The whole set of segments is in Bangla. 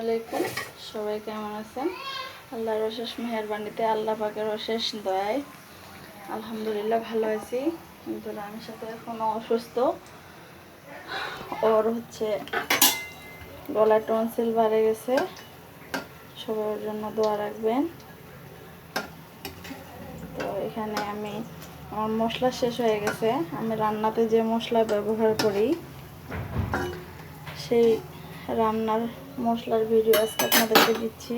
আলাইকুম। সবাই কেমন আছেন? আল্লাহর অশেষ মেহরবানিতে আল্লাহ পাকের অশেষ দয়ায়। আলহামদুলিল্লাহ ভালো আছি। কিন্তু আমি সাথে এখনও অসুস্থ। ওর হচ্ছে গলার টনসিল বাড়ে গেছে। সবার জন্য দোয়া রাখবেন। তো এখানে আমি, আমার মশলা শেষ হয়ে গেছে। আমি রান্নাতে যে মশলা ব্যবহার করি, সেই রান্নার মশলার ভিডিও আজকে আপনাদেরকে দিচ্ছি।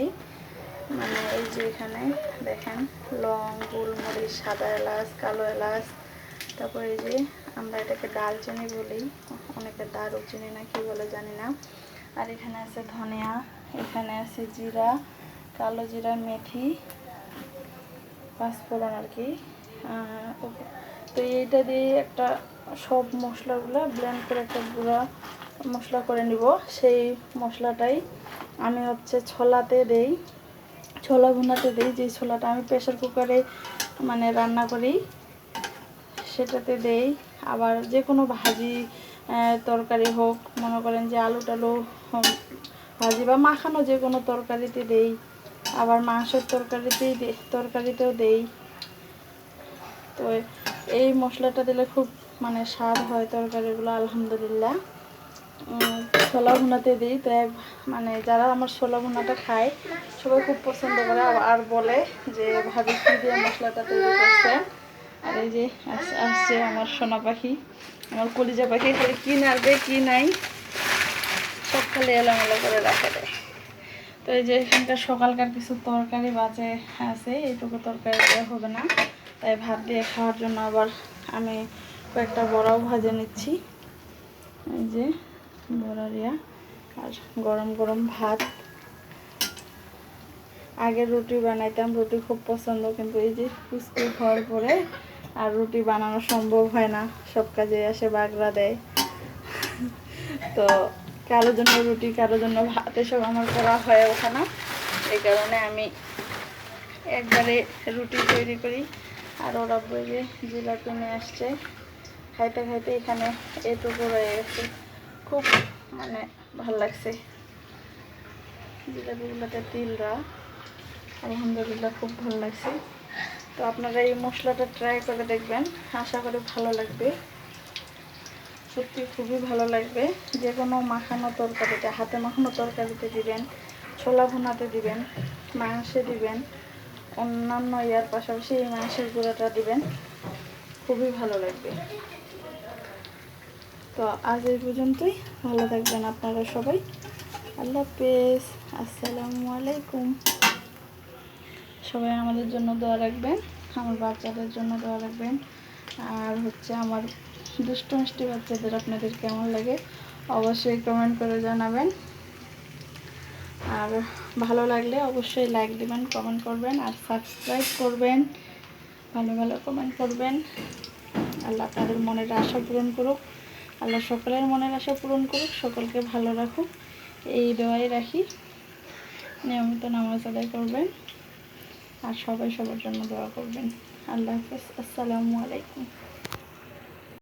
মানে এই যে এখানে দেখেন, লং, গোলমরিচ, সাদা এলাচ, কালো এলাচ, তারপরে এই যে আমরা এটাকে দালচিনি বলি, অনেকে দারুচিনি না কি বলে, জানি না। আর এখানে আছে ধনিয়া, এখানে আছে জিরা, কালো জিরা মেথি, পাঁচফোড়ন আর কি। তো এইটা দিয়ে একটা সব মশলাগুলো ব্লেন্ড করে একটা গুঁড়া মশলা করে নিব। সেই মশলাটাই আমি হচ্ছে ছোলাতে দেই। ছোলা ভুনাতে দিই, যে ছোলাটা আমি প্রেশার কুকারে মানে রান্না করি, সেটাতে দেই। আবার যে কোনো ভাজি তরকারি হোক, মনে করেন যে আলু টালু ভাজি বা মাখানো যে কোনো তরকারিতে দেই। আবার মাংসের তরকারিতেই তরকারিতেও দেই। তো এই মশলাটা দিলে খুব মানে স্বাদ হয় তরকারিগুলো, আলহামদুলিল্লাহ। ছোলা ভুনাতে দিই, তো মানে যারা আমার ছোলা ভুনাটা খায়, সবাই খুব পছন্দ করে আর- বলে যে ভাবি কী দিয়ে মশলাটা তৈরি করছে। আর এই যে আসছে আমার সোনা পাখি, আমার কলিজা পাখি, খালি কী নাড়বে, কী নাই, সব খালি এলোমেলো করে রাখে দেয়। তো এই যে এখানকার সকালকার কিছু তরকারি বাজে আছে, এইটুকু তরকারি দেওয়া হবে না। তাই ভাত দিয়ে খাওয়ার জন্য আবার আমি কয়েকটা বড়াও ভাজে নিচ্ছি। এই যে দিয়া আর গরম গরম ভাত। আগে রুটি বানাইতাম, রুটি খুব পছন্দ, কিন্তু এই যে পুষ্টি হওয়ার পরে আর রুটি বানানো সম্ভব হয় না, সব কাজে আসে, বাগড়া দেয়। তো কারোর জন্য রুটি, কারোর জন্য ভাত, এসব আমার করা হয়ে ওঠে না। এই কারণে আমি একবারে রুটি তৈরি করি। আর ওরা বই জিলাপি নিয়ে আসছে। খাইতে খাইতে এখানে এটুকু রয়ে গেছে। খুব মানে ভালো লাগছে। জিলাপিগুলোতে তিলরা আলহামদুলিল্লাহ খুব ভালো লাগছে। তো আপনারা এই মশলাটা ট্রাই করে দেখবেন। আশা করি ভালো লাগবে। সত্যি খুবই ভালো লাগবে। যে কোনো মাখানো তরকারিতে, হাতে মাখানো তরকারিতে দিবেন, ছোলা ভুনাতে দিবেন, মাংসে দিবেন, অন্যান্য ইয়ার পাশাপাশি এই মাংসের গুঁড়োটা দিবেন, খুবই ভালো লাগবে। তো আজ এই পর্যন্তই। ভালো থাকবেন আপনারা সবাই। আল্লাহ হাফেজ। আসসালামু আলাইকুম। সবাই আমাদের জন্য দোয়া রাখবেন, আমার বাচ্চাদের জন্য দোয়া রাখবেন। আর হচ্ছে আমার দুষ্ট মিষ্টি বাচ্চাদের আপনাদের কেমন লাগে অবশ্যই কমেন্ট করে জানাবেন। আর ভালো লাগলে অবশ্যই লাইক দেবেন কমেন্ট করবেন, আর সাবস্ক্রাইব করবেন, ভালো ভালো কমেন্ট করবেন। আল্লাহ তাদের মনের আশা পূরণ করুক। আল্লাহ সকলের মনের আশা পূরণ করুক, সকলকে ভালো রাখুক। এই দোয়াই রাখি। নিয়মিত নামাজ আদায় করবেন আর সবাই সবার জন্য দোয়া করবেন। আল্লাহ হাফেজ। আসসালামু আলাইকুম।